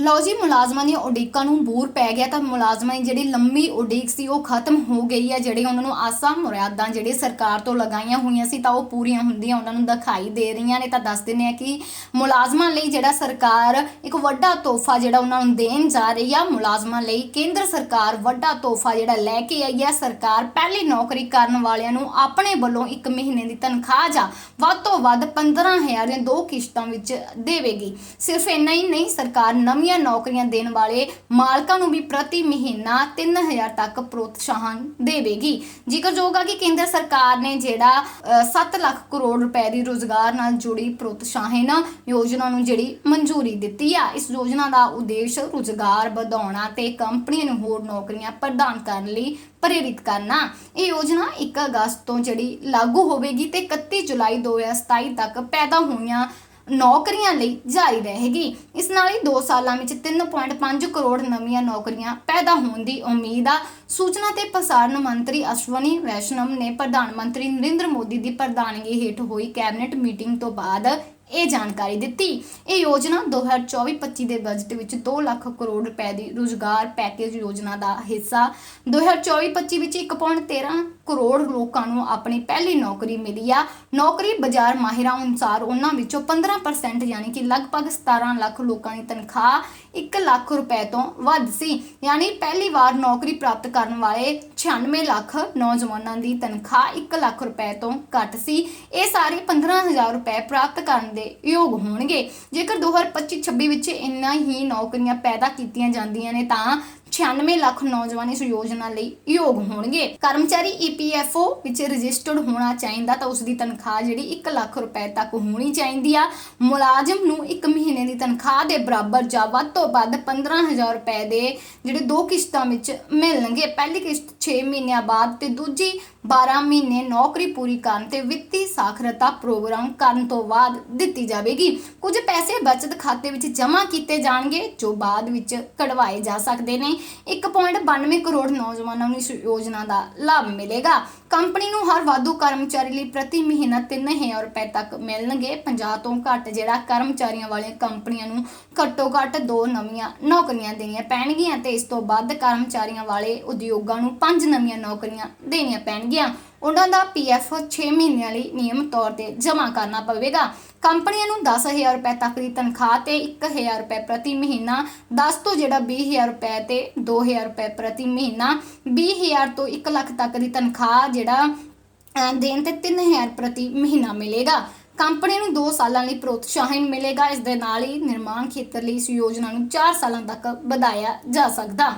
ਲਓ ਜੀ, ਮੁਲਾਜ਼ਮਾਂ ਦੀਆਂ ਉਡੀਕਾਂ ਨੂੰ ਬੂਰ ਪੈ ਗਿਆ ਤਾਂ ਮੁਲਾਜ਼ਮਾਂ ਦੀ ਜਿਹੜੀ ਲੰਮੀ ਉਡੀਕ ਸੀ, ਉਹ ਖਤਮ ਹੋ ਗਈ ਹੈ। ਜਿਹੜੇ ਉਹਨਾਂ ਨੂੰ ਆਸਾਂ ਮੁਰਾਦਾਂ ਜਿਹੜੇ ਸਰਕਾਰ ਤੋਂ ਲਗਾਈਆਂ ਹੋਈਆਂ ਸੀ, ਤਾਂ ਉਹ ਪੂਰੀਆਂ ਹੁੰਦੀਆਂ ਉਹਨਾਂ ਨੂੰ ਦਿਖਾਈ ਦੇ ਰਹੀਆਂ ਨੇ। ਤਾਂ ਦੱਸ ਦਿੰਦੇ ਆ ਕਿ ਮੁਲਾਜ਼ਮਾਂ ਲਈ ਜਿਹੜਾ ਸਰਕਾਰ ਇੱਕ ਵੱਡਾ ਤੋਹਫਾ ਜਿਹੜਾ ਉਹਨਾਂ ਨੂੰ ਦੇਣ ਜਾ ਰਹੀ ਆ, ਮੁਲਾਜ਼ਮਾਂ ਲਈ ਕੇਂਦਰ ਸਰਕਾਰ ਵੱਡਾ ਤੋਹਫਾ ਜਿਹੜਾ ਲੈ ਕੇ ਆਈ ਹੈ। ਸਰਕਾਰ ਪਹਿਲੀ ਨੌਕਰੀ ਕਰਨ ਵਾਲਿਆਂ ਨੂੰ ਆਪਣੇ ਵੱਲੋਂ ਇੱਕ ਮਹੀਨੇ ਦੀ ਤਨਖਾਹ ਜਾਂ ਵੱਧ ਤੋਂ ਵੱਧ 15000 ਦੀਆਂ ਦੋ ਕਿਸ਼ਤਾਂ ਵਿੱਚ ਦੇਵੇਗੀ। ਸਿਰਫ ਇੰਨਾ ਹੀ ਨਹੀਂ, ਸਰਕਾਰ ਨਵੀਂ ਨਵੀਆਂ ਨੌਕਰੀਆਂ ਦੇਣ ਵਾਲੇ ਮਾਲਕਾਂ ਨੂੰ ਵੀ ਪ੍ਰਤੀ ਮਹੀਨਾ 3000 ਤੱਕ ਪ੍ਰੋਤਸਾਹਨ ਦੇਵੇਗੀ। ਜ਼ਿਕਰਯੋਗ ਆ ਕਿ ਕੇਂਦਰ ਸਰਕਾਰ ਨੇ ਜਿਹੜਾ 7 ਲੱਖ ਕਰੋੜ ਰੁਪਏ ਦੀ ਰੋਜ਼ਗਾਰ ਨਾਲ ਜੁੜੀ ਪ੍ਰੋਤਸਾਹਨ ਯੋਜਨਾ ਨੂੰ ਜਿਹੜੀ ਮਨਜ਼ੂਰੀ ਦਿੱਤੀ ਆ, ਇਸ ਯੋਜਨਾ ਦਾ ਉਦੇਸ਼ ਰੋਜ਼ਗਾਰ ਵਧਾਉਣਾ ਤੇ ਕੰਪਨੀਆਂ ਨੂੰ ਹੋਰ ਨੌਕਰੀਆਂ ਪ੍ਰਦਾਨ ਕਰਨ ਲਈ ਪ੍ਰੇਰਿਤ ਕਰਨਾ। ਇਹ ਯੋਜਨਾ 1 ਅਗਸਤ ਤੋਂ ਜਿਹੜੀ ਲਾਗੂ ਹੋਵੇਗੀ ਤੇ 31 ਜੁਲਾਈ 2027 ਤੱਕ ਪੈਦਾ ਹੋਈਆਂ ਨੌਕਰੀਆਂ ਲਈ ਜਾਰੀ ਰਹੇਗੀ। ਇਸ ਨਾਲ ਹੀ 2 ਸਾਲਾਂ ਵਿੱਚ 3.5 ਕਰੋੜ ਨਵੀਆਂ ਨੌਕਰੀਆਂ ਪੈਦਾ ਹੋਣ ਦੀ ਉਮੀਦ ਆ। ਸੂਚਨਾ ਤੇ ਪ੍ਰਸਾਰਣ ਮੰਤਰੀ ਅਸ਼ਵਨੀ ਵੈਸ਼ਨਵ ਨੇ ਪ੍ਰਧਾਨ ਮੰਤਰੀ ਨਰਿੰਦਰ ਮੋਦੀ ਦੀ ਪ੍ਰਧਾਨਗੀ ਹੇਠ ਹੋਈ ਕੈਬਨਿਟ ਮੀਟਿੰਗ ਤੋਂ ਬਾਅਦ ਇਹ ਜਾਣਕਾਰੀ ਦਿੱਤੀ। ਇਹ ਯੋਜਨਾ 2024-25 ਦੇ ਬਜਟ ਵਿੱਚ 2 ਲੱਖ ਕਰੋੜ ਰੁਪਏ ਦੀ ਰੁਜ਼ਗਾਰ ਪੈਕੇਜ ਯੋਜਨਾ ਦਾ ਹਿੱਸਾ 2024-25 ਵਿੱਚ 1.13 ਕਰੋੜ ਲੋਕਾਂ ਨੂੰ ਆਪਣੀ ਪਹਿਲੀ ਨੌਕਰੀ ਮਿਲੀ ਆ। ਨੌਕਰੀ ਬਾਜ਼ਾਰ ਮਾਹਿਰਾਂ ਅਨੁਸਾਰ ਉਹਨਾਂ ਵਿੱਚੋਂ 15% ਯਾਨੀ ਕਿ ਲਗਭਗ 17 ਲੱਖ ਲੋਕਾਂ ਦੀ ਤਨਖਾਹ 1 ਲੱਖ ਰੁਪਏ ਤੋਂ ਵੱਧ ਸੀ। ਯਾਨੀ ਪਹਿਲੀ ਵਾਰ ਨੌਕਰੀ ਪ੍ਰਾਪਤ ਕਰਨ ਵਾਲੇ 96 ਲੱਖ ਨੌਜਵਾਨਾਂ ਦੀ ਤਨਖਾਹ 1 ਲੱਖ ਰੁਪਏ ਤੋਂ ਘੱਟ ਸੀ। ਇਹ ਸਾਰੇ 15000 ਰੁਪਏ ਪ੍ਰਾਪਤ ਕਰਨ ਦੇ ਯੋਗ ਹੋਣਗੇ। ਜੇਕਰ 2025-26 ਵਿੱਚ ਇੰਨਾ ਹੀ ਨੌਕਰੀਆਂ ਪੈਦਾ ਕੀਤੀਆਂ ਜਾਂਦੀਆਂ ਨੇ ਤਾਂ 96 ਲੱਖ ਨੌਜਵਾਨ ਇਸ ਯੋਜਨਾ ਲਈ ਯੋਗ ਹੋਣਗੇ। ਕਰਮਚਾਰੀ EPFO ਵਿੱਚ ਰਜਿਸਟਰਡ ਹੋਣਾ ਚਾਹੀਦਾ ਤਾਂ ਉਸ ਦੀ ਤਨਖਾਹ ਜਿਹੜੀ 1 ਲੱਖ ਰੁਪਏ ਤੱਕ ਹੋਣੀ ਚਾਹੀਦੀ ਆ। ਮੁਲਾਜ਼ਮ ਨੂੰ 1 ਮਹੀਨੇ ਦੀ ਤਨਖਾਹ ਦੇ ਬਰਾਬਰ ਜਾਂ ਵੱਧ ਤੋਂ ਵੱਧ 15000 ਰੁਪਏ ਦੇ ਜਿਹੜੇ ਦੋ ਕਿਸ਼ਤਾਂ ਵਿੱਚ ਮਿਲਣਗੇ। ਪਹਿਲੀ ਕਿਸ਼ਤ 6 ਮਹੀਨਿਆਂ ਬਾਅਦ ਤੇ ਦੂਜੀ 12 ਮਹੀਨੇ ਨੌਕਰੀ ਪੂਰੀ ਕਰਨ ਤੇ ਵਿੱਤੀ ਸਾਖਰਤਾ ਪ੍ਰੋਗਰਾਮ ਕਰਨ ਤੋਂ ਬਾਅਦ ਦਿੱਤੀ ਜਾਵੇਗੀ। ਕੁਝ ਪੈਸੇ ਬਚਤ ਖਾਤੇ ਵਿੱਚ ਜਮ੍ਹਾਂ ਕੀਤੇ ਜਾਣਗੇ ਜੋ ਬਾਅਦ ਵਿੱਚ ਕਢਵਾਏ ਜਾ ਸਕਦੇ ਨੇ। 1.92 ਕਰੋੜ ਨੌਜਵਾਨਾਂ ਨੂੰ ਇਸ ਯੋਜਨਾ ਦਾ ਲਾਭ ਮਿਲੇਗਾ। ਕੰਪਨੀ ਨੂੰ ਹਰ ਵਾਧੂ ਕਰਮਚਾਰੀ ਲਈ ਪ੍ਰਤੀ ਮਹੀਨਾ 3000 ਰੁਪਏ ਤੱਕ ਮਿਲਣਗੇ। 50 ਤੋਂ ਘੱਟ ਜਿਹੜਾ ਕਰਮਚਾਰੀਆਂ ਵਾਲੀਆਂ ਕੰਪਨੀਆਂ ਨੂੰ ਘੱਟੋ ਘੱਟ ਦੋ ਨਵੀਆਂ ਨੌਕਰੀਆਂ ਦੇਣੀਆਂ ਪੈਣਗੀਆਂ ਤੇ ਇਸ ਤੋਂ ਵੱਧ ਕਰਮਚਾਰੀਆਂ ਵਾਲੇ ਉਦਯੋਗਾਂ ਨੂੰ ਪੰਜ ਨਵੀਆਂ ਨੌਕਰੀਆਂ ਦੇਣੀਆਂ ਪੈਣਗੀਆਂ। ਉਹਨਾਂ ਦਾ ਪੀਐਫ 6 ਮਹੀਨਿਆਂ ਲਈ ਨਿਯਮਿਤ ਤੌਰ ਤੇ ਜਮ੍ਹਾਂ ਕਰਨਾ ਪਵੇਗਾ। ਕੰਪਨੀਆਂ ਨੂੰ 10000 ਰੁਪਏ ਤੱਕ ਦੀ ਤਨਖਾਹ ਤੇ 1000 ਰੁਪਏ ਪ੍ਰਤੀ ਮਹੀਨਾ 10 ਤੋਂ ਜਿਹੜਾ 20000 ਰੁਪਏ ਤੇ 2000 ਰੁਪਏ ਪ੍ਰਤੀ ਮਹੀਨਾ 20000 ਤੋਂ 1 ਲੱਖ ਤੱਕ ਦੀ ਤਨਖਾਹ ਜਿਹੜਾ ਦੇਣ ਤੇ 3000 ਪ੍ਰਤੀ ਮਹੀਨਾ ਮਿਲੇਗਾ। ਕੰਪਨੀ ਨੂੰ 2 ਸਾਲਾਂ ਲਈ ਪ੍ਰੋਤਸਾਹਨ ਮਿਲੇਗਾ। ਇਸ ਦੇ ਨਾਲ ਹੀ ਨਿਰਮਾਣ ਖੇਤਰ ਲਈ ਇਸ ਯੋਜਨਾ ਨੂੰ 4 ਸਾਲਾਂ ਤੱਕ ਵਧਾਇਆ ਜਾ ਸਕਦਾ।